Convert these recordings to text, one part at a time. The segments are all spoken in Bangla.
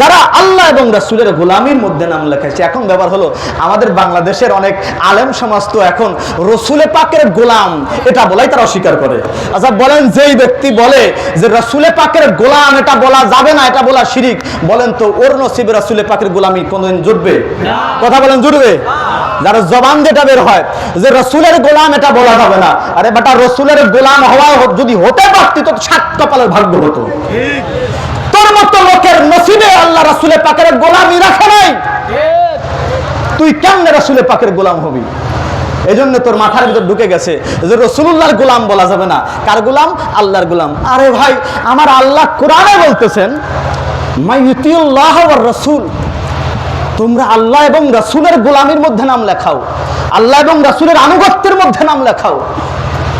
যারা আল্লাহ এবং রাসূলের গোলামির মধ্যে নাম লেখাইছে এখন ব্যাপার হলো আমাদের বাংলাদেশের অনেক আলেম সমাজ তো এখন রসুলে পাকের গোলাম এটা বলাই তারা অস্বীকার করে। আচ্ছা বলেন যেই ব্যক্তি বলে যে রসুলে পাকের গোলাম এটা বলা যাবে না এটা বলা শিরিক বলেন তো ওর নসিবে রসুলে পাকের গোলামি কোনদিন জুটবে? কথা বলেন জুটবে? যারা জবান যেটা বের হয়, যে রসুলের গোলাম এটা বলা যাবে না। আরে বেটা, রসুলের গোলাম হওয়া যদি হতে পারতি, তো সাত কপালের ভাগ্য হতো। তোর মতো লোকের নসিবে আল্লাহ রাসুলের পাকের গোলামি রাখে নাই। তুই কেমনে রাসুলের পাকের গোলাম হবি? এই জন্য তোর মাথার ভিতর ঢুকে গেছে যে রসুল্লাহর গোলাম বলা যাবে না। কার গোলাম? আল্লাহর গোলাম। আরে ভাই, আমার আল্লাহ কোরআনে বলতেছেন মাইতিউল্লাহ রসুল। তোমরা আল্লাহ এবং রাসুলের গোলামির মধ্যে নাম লেখাও। আল্লাহ এবং রাসুলের আনুগত্যের মধ্যে নাম লেখাও।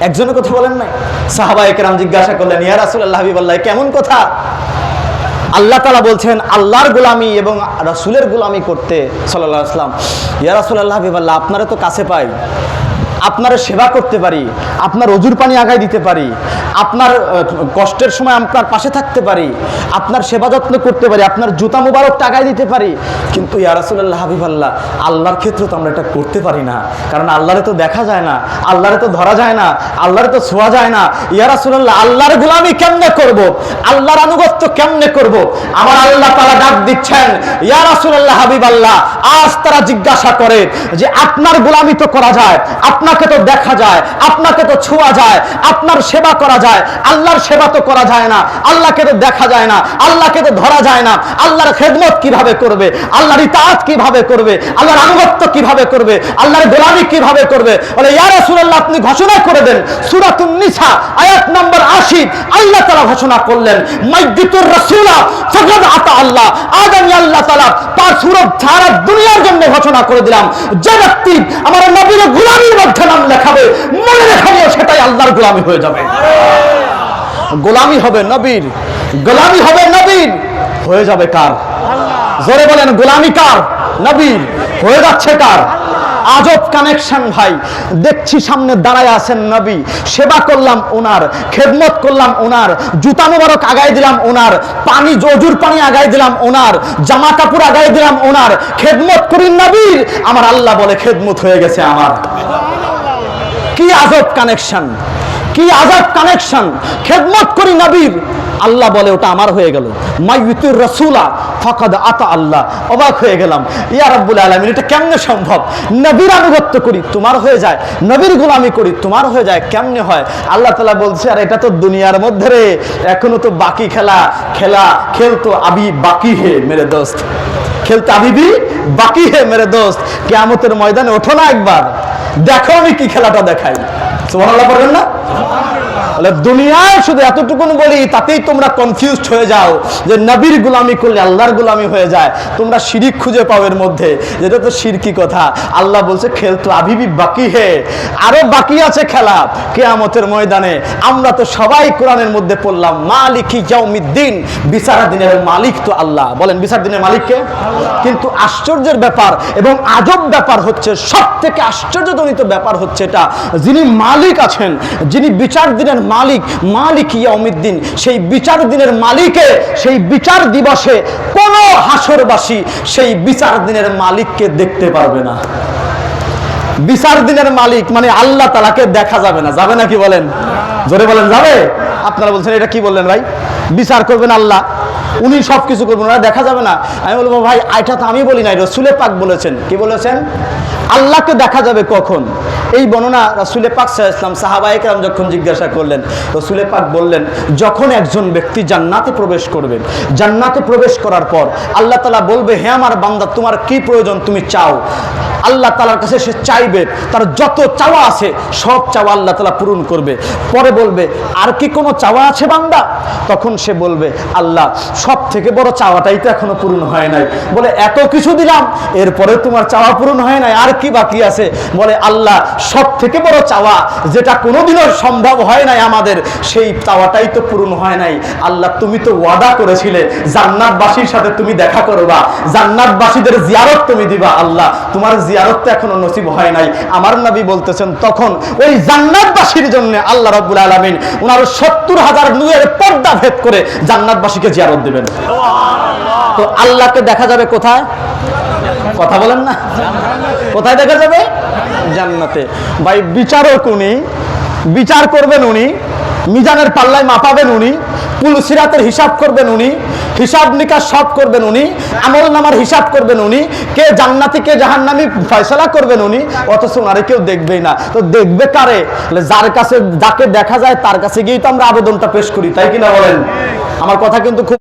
একজনের কথা বলেন নাই? সাহাবা একরাম জিজ্ঞাসা করলেন, ইয়া রাসুল আল্লাহ হাবিবাল্লাহ কেমন কথা? আল্লাহ তালা বলছেন, আল্লাহর গোলামি এবং রাসুলের গোলামি করতে। সাল্লাহ আসলাম ইয়া রাসুল আল্লাহ হাবিবাল্লাহ, আপনারা তো কাছে পাই। আপনার সেবা করতে পারি, আপনার অজুর পানি আগায় দিতে পারি, আপনার কষ্টের সময় আপনার পাশে থাকতে পারি, আপনার সেবা যত্ন করতে পারি, আপনার জুতা মুবারক টাকায় দিতে পারি। কিন্তু ইয়ারাসুল্লাহ হাবিবাল্লাহ, আল্লাহর ক্ষেত্রে তো আমরা এটা করতে পারি না। কারণ আল্লাহরে তো দেখা যায় না, আল্লাহরে তো ধরা যায় না, আল্লাহরে তো ছোঁয়া যায় না। ইয়ারাসুল্লাহ আল্লাহর গোলামি কেমনে করব? আল্লাহর আনুগত্য কেমনে করব? আমার আল্লাহ তারা ডাক দিচ্ছেন ইয়ারাসুল্লাহ হাবিব আল্লাহ আজ তারা জিজ্ঞাসা করে যে আপনার গোলামি তো করা যায় আপনাকে তো দেখা যায়, আপনাকে তো ছোঁয়া যায়, আপনার সেবা করা যায়, আল্লাহর সেবা তো করা যায় না, আল্লাহকে তো দেখা যায় না, আল্লাহকে তো ধরা যায় না, আল্লাহর খেদমত কীভাবে করবে, আল্লাহর ইতাআত কীভাবে করবে, আল্লাহর আনুগত্য কীভাবে করবে, আল্লাহর গোলামি কীভাবে করবে? বলে, ইয়া রাসূলুল্লাহ, আপনি ঘোষণা করে দেন সূরাতুন নিসা আয়াত নম্বর 80 আল্লাহ তাআলা ঘোষণা করলেন মাইয়িতুর রাসূলা, ফাকাদ আতা আল্লাহ আজ আল্লাহ তাআলা তার সূরত সারা দুনিয়ার জন্য ঘোষণা করে দিলাম, যে আমার নবীর গোলামির মধ্যে নাম লেখাবে, মনে রেখাবেও সেটাই আল্লাহর গোলামি হয়ে যাবে। গোলামি হবে নবীর, গোলামি হবে নবীর। হয়ে যাবে কার? জোরে বলেন, গোলামি কার? নবীর। হয়ে যাচ্ছে কার? আজব কানেকশন ভাই। দেখছি সামনে দাঁড়ায় আছেন নবী। সেবা করলাম ওনার, খেদমত করলাম ওনার, জুতা মুবারক আগাই দিলাম ওনার, পানি জজুর পানি আগাই দিলাম ওনার, জামা কাপড় আগাই দিলাম ওনার, খেদমত করি নবীর। আমার আল্লাহ বলে খেদমত হয়ে গেছে আমার। কি আজব কানেকশন কি আজব কানেকশন খেদমত করি নবীর। আল্লাহ বলে, ওটা আমার হয়ে গেল। মাইয়ুতুর রাসূলা, ফাকাদ আতা আল্লাহ। অবাক হয়ে গেলাম। ইয়া রাব্বুল আলামিন, এটা কেমনে সম্ভব? নবীর আনুগত্য করি, তোমার হয়ে যায়। নবীর গোলামি করি, তোমার হয়ে যায়। কেমনে হয়? আল্লাহ তালা বলছে, আর, এটা তো দুনিয়ার মধ্যে রে। এখনও তো বাকি খেলা খেলা খেলতো আবি বাকি হে, মেরে দোস্ত। খেলতে আবিবি বাকি হে মেরে দোস্ত, কেয়ামতের ময়দানে ওঠো না একবার। দেখো আমি কি খেলাটা দেখাই। সুবহানাল্লাহ না? দুনিয়ায় শুধু এতটুকুন বলি, তাতেই তোমরা কনফিউজড হয়ে যাও যে নবীর গুলামি করলে আল্লাহর গুলামি হয়ে যায়। তোমরা শিরিক খুঁজে পাও এর মধ্যে। যেটা তো কথা। আল্লাহ বলছে খেলতো আভিবি বাকি হে। আরও বাকি আছে খেলা কেয়ামতের ময়দানে। আমরা তো সবাই কোরআনের মধ্যে পড়লাম, মালিকি বিচার দিনের মালিক তো আল্লাহ। বলেন বিচার দিনের মালিককে কিন্তু আশ্চর্যের ব্যাপার এবং আজব ব্যাপার হচ্ছে সব থেকে আশ্চর্যজনিত ব্যাপার হচ্ছে এটা। যিনি মালিক আছেন, যিনি বিচার দিনের মালিক মালিক ইয়াউমিদ্দিন, সেই বিচার দিনের মালিকে, সেই বিচার দিবসে কোন হাসরবাসী সেই বিচার দিনের মালিককে দেখতে পারবে না। বিচার দিনের মালিক মানে আল্লাহ তালাকে দেখা যাবে না। যাবে না কি বলেন? জোরে বলেন, যাবে? আপনারা বলছেন, এটা কি বললেন ভাই? বিচার করবেন আল্লাহ। উনি সব কিছু করবেন ওরা দেখা যাবে না। আমি বলব, ভাই, এটা তো আমি বলি নাই রসুলে পাক বলেছেন। কি বলেছেন? আল্লাহকে দেখা যাবে কখন? এই বর্ণনা রসুলে পাক ইসলাম সাহাবাইকরাম যখন জিজ্ঞাসা করলেন রসুলে পাক বললেন, যখন একজন ব্যক্তি জান্নাতে প্রবেশ করবে, জান্নাতে প্রবেশ করার পর আল্লাহ তালা বলবে, হে আমার বান্দা, তোমার কি প্রয়োজন তুমি চাও? আল্লাহ তালার কাছে সে চাইবে, তার যত চাওয়া আছে, সব চাওয়া আল্লাহ তালা পূরণ করবে। পরে বলবে, আর কি কোনো চাওয়া আছে বান্দা? তখন সে বলবে, আল্লাহ সব থেকে বড় চাওয়াটাই তো এখনও পূরণ হয় নাই। বলে, এত কিছু দিলাম এরপরে তোমার চাওয়া পূরণ হয় নাই, আর কি বাকি আছে? বলে, আল্লাহ সব থেকে বড় চাওয়া যেটা কোনোদিনও সম্ভব হয় নাই আমাদের, সেই চাওয়াটাই তো পূরণ হয় নাই। আল্লাহ, তুমি তো ওয়াদা করেছিলে, জান্নাতবাসীর সাথে তুমি দেখা করবা, জান্নাতবাসীদের জিয়ারত তুমি দিবা। আল্লাহ, তোমার জিয়ারত তো এখনও নসিব হয় নাই। আমার নবী বলতেছেন, তখন ওই জান্নাতবাসীর জন্য আল্লাহ রাব্বুল আলামিন ওনার সত্তর হাজার নূরের পর্দা ভেদ করে জান্নাতবাসীকে জিয়ারত দিবেন। তো আল্লাহকে দেখা যাবে কোথায়? কথা বলেন না। কোথায় দেখা যাবে? জান্নাতে। ভাই, বিচারক উনি, বিচার করবেন উনি, মিজানের পাল্লায় মাপাবেন উনি, কুল সিরাতের হিসাব করবেন উনি, হিসাব নিকাশ সব করবেন উনি, আমল নামার হিসাব করবেন উনি, কে জান্নাতি, কে জাহান্নামি ফয়সলা করবেন উনি, অথচ ওনারে কেউ দেখবেই না। তো দেখবে কারে? যার কাছে, যাকে দেখা যায় তার কাছে গিয়েই তো আমরা আবেদনটা পেশ করি, তাই কিনা বলেন? আমার কথা কিন্তু খুব